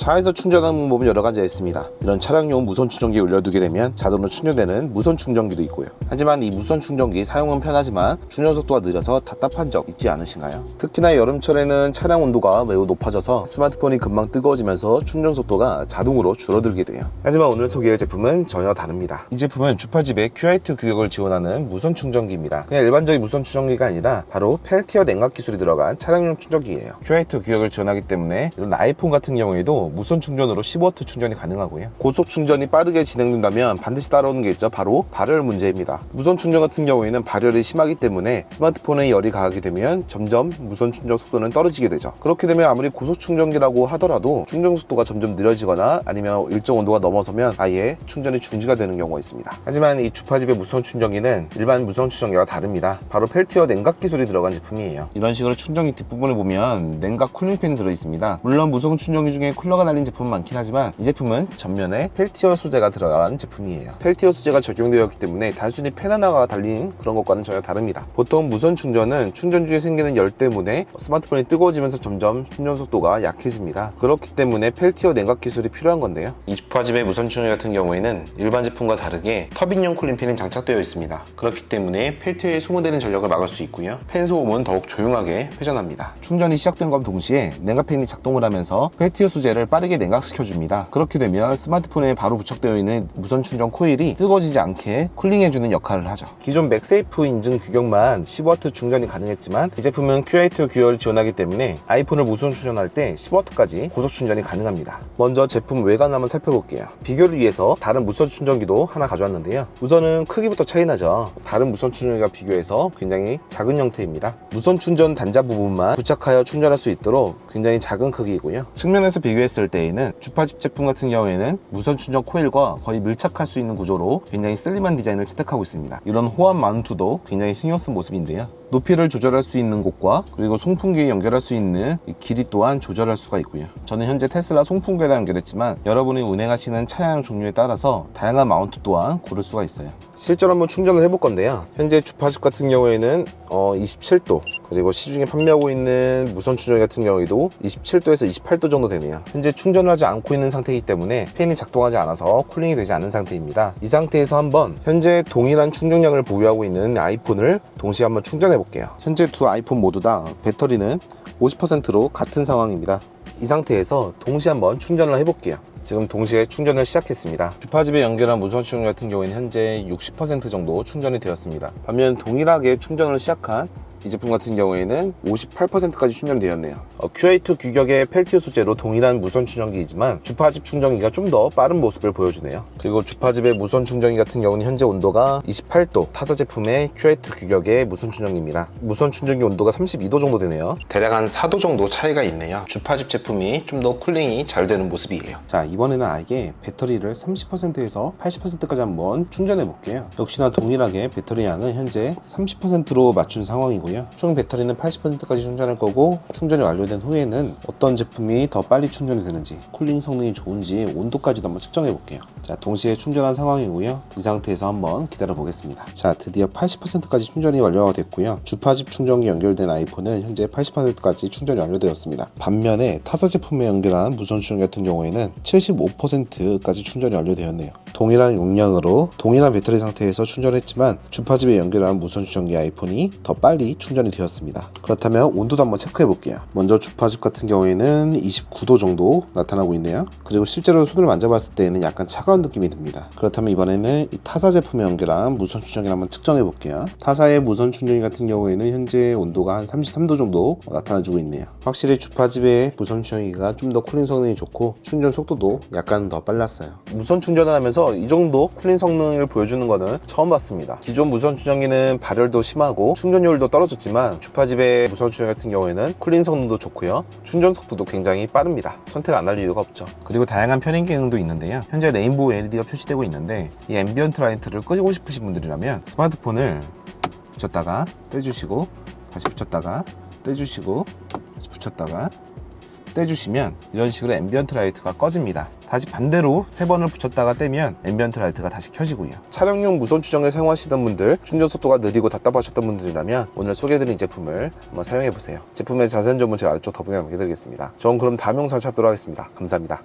차에서 충전하는 방법은 여러 가지가 있습니다. 이런 차량용 무선 충전기에 올려두게 되면 자동으로 충전되는 무선 충전기도 있고요. 하지만 이 무선 충전기 사용은 편하지만 충전 속도가 느려서 답답한 적 있지 않으신가요? 특히나 여름철에는 차량 온도가 매우 높아져서 스마트폰이 금방 뜨거워지면서 충전 속도가 자동으로 줄어들게 돼요. 하지만 오늘 소개할 제품은 전혀 다릅니다. 이 제품은 주파집의 QI2 규격을 지원하는 무선 충전기입니다. 그냥 일반적인 무선 충전기가 아니라 바로 펠티어 냉각 기술이 들어간 차량용 충전기예요. QI2 규격을 지원하기 때문에 이런 아이폰 같은 경우에도 무선 충전으로 15W 충전이 가능하고요. 고속 충전이 빠르게 진행된다면 반드시 따라오는 게 있죠. 바로 발열 문제입니다. 무선 충전 같은 경우에는 발열이 심하기 때문에 스마트폰에 열이 가하게 되면 점점 무선 충전 속도는 떨어지게 되죠. 그렇게 되면 아무리 고속 충전기라고 하더라도 충전 속도가 점점 느려지거나 아니면 일정 온도가 넘어서면 아예 충전이 중지가 되는 경우가 있습니다. 하지만 이 주파집의 무선 충전기는 일반 무선 충전기와 다릅니다. 바로 펠티어 냉각 기술이 들어간 제품이에요. 이런 식으로 충전기 뒷부분을 보면 냉각 쿨링팬이 들어 있습니다. 물론 무선 충전기 중에 쿨러가 달린 제품은 많긴 하지만 이 제품은 전면에 펠티어 소재가 들어간 제품이에요. 펠티어 소재가 적용되었기 때문에 단순히 펜 하나가 달린 그런 것과는 전혀 다릅니다. 보통 무선 충전은 충전 중에 생기는 열 때문에 스마트폰이 뜨거워지면서 점점 충전 속도가 약해집니다. 그렇기 때문에 펠티어 냉각 기술이 필요한 건데요. 이 주파집의 무선 충전 같은 경우에는 일반 제품과 다르게 터빈용 쿨링팬이 장착되어 있습니다. 그렇기 때문에 펠티어에 소모되는 전력을 막을 수 있고요. 팬 소음은 더욱 조용하게 회전합니다. 충전이 시작된과 동시에 냉각팬이 작동을 하면서 펠티어 소재를 빠르게 냉각시켜 줍니다. 그렇게 되면 스마트폰에 바로 부착되어 있는 무선 충전 코일이 뜨거워지지 않게 쿨링해 주는 역할을 하죠. 기존 맥세이프 인증 규격만 15W 충전이 가능했지만 이 제품은 QI2 규격을 지원하기 때문에 아이폰을 무선 충전할 때 15W까지 고속 충전이 가능합니다. 먼저 제품 외관을 한번 살펴볼게요. 비교를 위해서 다른 무선 충전기도 하나 가져왔는데요. 우선은 크기부터 차이 나죠. 다른 무선 충전기와 비교해서 굉장히 작은 형태입니다. 무선 충전 단자 부분만 부착하여 충전할 수 있도록 굉장히 작은 크기이고요. 측면에서 비교했을 때에는 주파집 제품 같은 경우에는 무선 충전 코일과 거의 밀착할 수 있는 구조로 굉장히 슬림한 디자인을 채택하고 있습니다. 이런 호환 마운트도 굉장히 신경 쓴 모습인데요. 높이를 조절할 수 있는 곳과 그리고 송풍기에 연결할 수 있는 이 길이 또한 조절할 수가 있고요. 저는 현재 테슬라 송풍기에다 연결했지만 여러분이 운행하시는 차량 종류에 따라서 다양한 마운트 또한 고를 수가 있어요. 실제로 한번 충전을 해볼 건데요. 현재 주파집 같은 경우에는 어, 27도 그리고 시중에 판매하고 있는 무선 충전기 같은 경우에도 27도에서 28도 정도 되네요. 현재 충전을 하지 않고 있는 상태이기 때문에 팬이 작동하지 않아서 쿨링이 되지 않은 상태입니다. 이 상태에서 한번 현재 동일한 충전량을 보유하고 있는 아이폰을 동시에 한번 충전해 볼게요. 현재 두 아이폰 모두 다 배터리는 50%로 같은 상황입니다. 이 상태에서 동시에 한번 충전을 해볼게요. 지금 동시에 충전을 시작했습니다. 주파집에 연결한 무선 충전 같은 경우에는 현재 60% 정도 충전이 되었습니다. 반면 동일하게 충전을 시작한 이 제품 같은 경우에는 58%까지 충전되었네요. 어, QA2 규격의 펠티어 소재로 동일한 무선 충전기이지만 주파집 충전기가 좀 더 빠른 모습을 보여주네요. 그리고 주파집의 무선 충전기 같은 경우는 현재 온도가 28도, 타사 제품의 QA2 규격의 무선 충전기입니다. 무선 충전기 온도가 32도 정도 되네요. 대략 한 4도 정도 차이가 있네요. 주파집 제품이 좀 더 쿨링이 잘 되는 모습이에요. 자, 이번에는 아예 배터리를 30%에서 80%까지 한번 충전해 볼게요. 역시나 동일하게 배터리 양은 현재 30%로 맞춘 상황이고요. 총 배터리는 80%까지 충전할 거고 충전이 완료된 후에는 어떤 제품이 더 빨리 충전이 되는지 쿨링 성능이 좋은지 온도까지도 한번 측정해 볼게요. 자, 동시에 충전한 상황이고요. 이 상태에서 한번 기다려 보겠습니다. 자, 드디어 80%까지 충전이 완료가 됐고요. 주파집 충전기 연결된 아이폰은 현재 80%까지 충전이 완료되었습니다. 반면에 타사 제품에 연결한 무선 충전 같은 경우에는 75%까지 충전이 완료되었네요. 동일한 용량으로 동일한 배터리 상태에서 충전했지만 주파집에 연결한 무선 충전기 아이폰이 더 빨리 충전이 되었습니다. 그렇다면 온도도 한번 체크해 볼게요. 먼저 주파집 같은 경우에는 29도 정도 나타나고 있네요. 그리고 실제로 손을 만져봤을 때는 약간 차가운 느낌이 듭니다. 그렇다면 이번에는 이 타사 제품에 연결한 무선 충전기를 한번 측정해 볼게요. 타사의 무선 충전기 같은 경우에는 현재 온도가 한 33도 정도 나타나주고 있네요. 확실히 주파집의 무선 충전기가 좀 더 쿨링 성능이 좋고 충전 속도도 약간 더 빨랐어요. 무선 충전을 하면서 이 정도 쿨링 성능을 보여주는 거는 처음 봤습니다. 기존 무선 충전기는 발열도 심하고 충전율도 떨어 졌지만 주파집의 무선 충전 같은 경우에는 쿨링 성능도 좋고요. 충전 속도도 굉장히 빠릅니다. 선택 안 할 이유가 없죠. 그리고 다양한 편의 기능도 있는데요. 현재 레인보우 LED가 표시되고 있는데 이 앰비언트 라이트를 끄고 싶으신 분들이라면 스마트폰을 붙였다가 떼주시고 다시 붙였다가 떼주시고 다시 붙였다가 떼주시면 이런 식으로 앰비언트 라이트가 꺼집니다. 다시 반대로 세 번을 붙였다가 떼면 앰비언트 라이트가 다시 켜지고요. 차량용 무선 충전을 사용하시던 분들, 충전 속도가 느리고 답답하셨던 분들이라면 오늘 소개해드린 제품을 한번 사용해보세요. 제품의 자세한 점은 제가 아래쪽 더보기에 남겨드리겠습니다. 저는 그럼 다음 영상 찾도록 하겠습니다. 감사합니다.